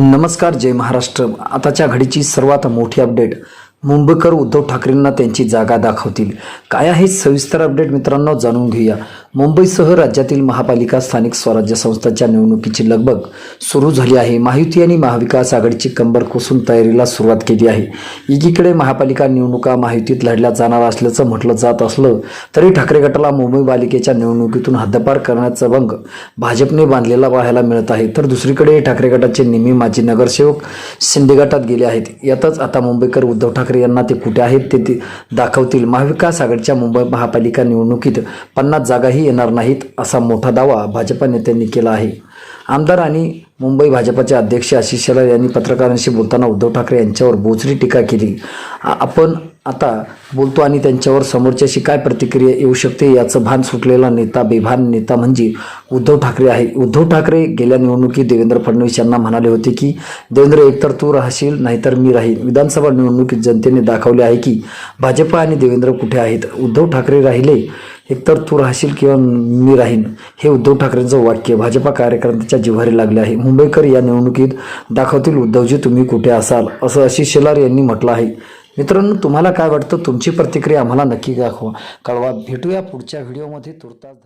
नमस्कार जय महाराष्ट्र. आताच्या घडीची सर्वात मोठी अपडेट. मुंबईकर उद्धव ठाकरेंना त्यांची जागा दाखवतील. काय आहे सविस्तर अपडेट मित्रांनो जाणून घेऊया. मुंबईसह राज्यातील महापालिका स्थानिक स्वराज्य संस्थांच्या निवडणुकीची लगबग सुरू झाली आहे. महायुती आणि महाविकास आघाडीची कंबर कोसून तयारीला सुरुवात केली आहे. एकीकडे महापालिका निवडणुका महायुतीत लढल्या जाणार असल्याचं म्हटलं जात असलं तरी ठाकरे गटाला मुंबई पालिकेच्या निवडणुकीतून हद्दपार करण्याचा भंग भाजपने बांधलेला पाहायला मिळत आहे. तर दुसरीकडे ठाकरे गटाचे नेहमी माजी नगरसेवक शिंदे गटात गेले आहेत. यातच आता मुंबईकर उद्धव ठाकरे यांना ते कुठे आहेत ते ते दाखवतील. महाविकास आघाडीच्या मुंबई महापालिका निवडणुकीत पन्नास जागाही येणार नाहीत असा मोठा दावा भाजपा नेत्यांनी केला आहे. आमदार आणि मुंबई भाजपाचे अध्यक्ष आशिष शेलार यांनी पत्रकारांशी बोलताना उद्धव ठाकरे यांच्यावर बोचरी टीका केली. आपण आता बोलतो आणि त्यांच्यावर समोरच्याशी काय प्रतिक्रिया येऊ शकते याचं भान सुटलेला नेता बेभान नेता म्हणजे उद्धव ठाकरे आहे. उद्धव ठाकरे गेल्या निवडणुकीत देवेंद्र फडणवीस यांना म्हणाले होते की देवेंद्र एकतर तू राहशील नाहीतर मी राहील. विधानसभा निवडणुकीत जनतेने दाखवले आहे की भाजप आणि देवेंद्र कुठे आहेत? उद्धव ठाकरे राहिले एकतर तू राहशील किंवा मी राहीन हे उद्धव ठाकरेंचं वाक्य भाजपा कार्यकर्त्यांच्या जिव्हारी लागले आहे. मुंबईकर या निवडणुकीत दाखवतील उद्धवजी तुम्ही कुठे असाल? असं आशिष शेलार यांनी म्हटलं आहे. मित्रांनो तुम्हाला काय वाटतं? तुमची प्रतिक्रिया आम्हाला नक्की दाखवा. कळवा. भेटूया पुढच्या व्हिडिओमध्ये. तुर्तास